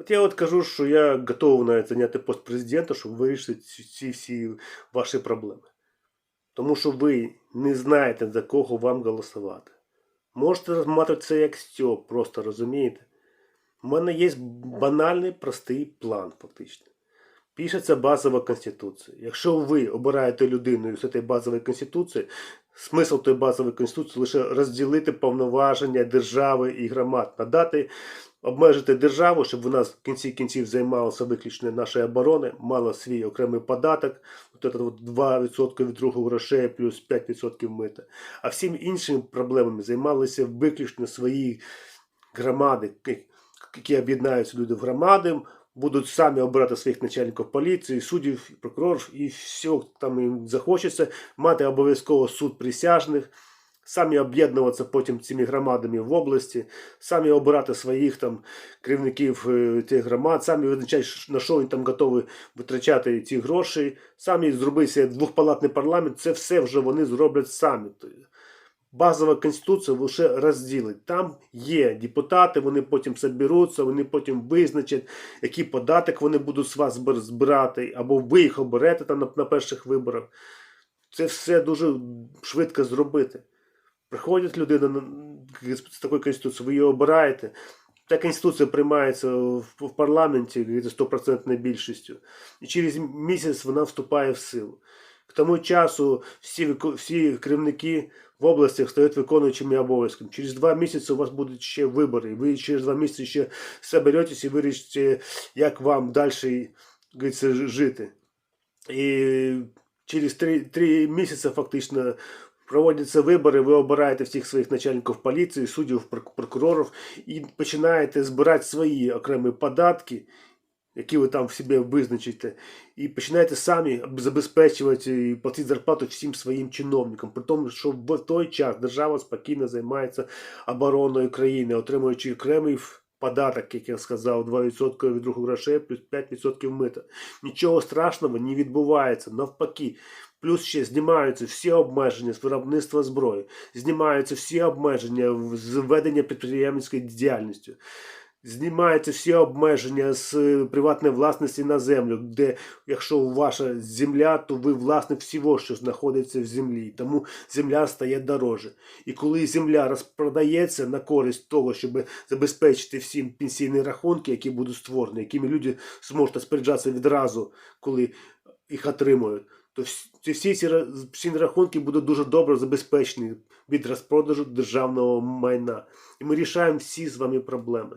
От я от кажу, що я готовий навіть зайняти пост президента, щоб вирішити ці всі ваші проблеми. Тому що ви не знаєте, за кого вам голосувати. Можете розматувати це як стьоп, просто розумієте? У мене є банальний простий план, фактично. Пишеться базова конституція. Якщо ви обираєте людину з цієї базової конституції, смисл тої базової конституції лише розділити повноваження держави і громад, надати, обмежити державу, щоб вона в кінці кінців займалася виключно нашої оборони, мала свій окремий податок, от от 2% від руху грошей плюс 5% мита. А всім іншими проблемами займалися виключно свої громади, які об'єднаються люди в громади, будуть самі обирати своїх начальників поліції, суддів, прокурорів і все там їм захочеться, мати обов'язково суд присяжних, самі об'єднуватися потім цими громадами в області, самі обирати своїх там керівників е, тих громад, самі визначати, на що вони там готові витрачати ці гроші, самі зробити двохпалатний парламент, це все вже вони зроблять самі. Базова конституція лише розділить. Там є депутати, вони потім зберуться, вони потім визначать, який податок вони будуть з вас збирати, або ви їх оберете там на, на перших виборах. Це все дуже швидко зробити. Приходить людина з такою конституцією, ви її обираєте. Та конституція приймається в, парламенті говорите, стопроцентною більшістю. І через місяць вона вступає в силу. К тому часу всі, всі керівники в областях стають виконуючими обов'язками. Через два місяці у вас будуть ще вибори. Ви через два місяці ще соберетесь і вирішите, як вам далі жити. І через три, три місяці фактично проводяться вибори, ви обираєте всіх своїх начальників поліції, суддів, прокурорів і починаєте збирати свої окремі податки, які ви там в себе визначите, і починаєте самі забезпечувати і платити зарплату всім своїм чиновникам, при тому, що в той час держава спокійно займається обороною країни, отримуючи окремий податок, як я сказав, 2% від руху грошей плюс 5% мита. Нічого страшного не відбувається, навпаки. Плюс ще знімаються всі обмеження з виробництва зброї, знімаються всі обмеження з ведення підприємницької діяльністю. Знімаються всі обмеження з е, приватної власності на землю, де якщо ваша земля, то ви власник всього, що знаходиться в землі. Тому земля стає дороже. І коли земля розпродається на користь того, щоб забезпечити всім пенсійні рахунки, які будуть створені, якими люди зможуть розпоряджатися відразу, коли їх отримують, то всі ці всі рахунки будуть дуже добре забезпечені від розпродажу державного майна. І ми рішаємо всі з вами проблеми.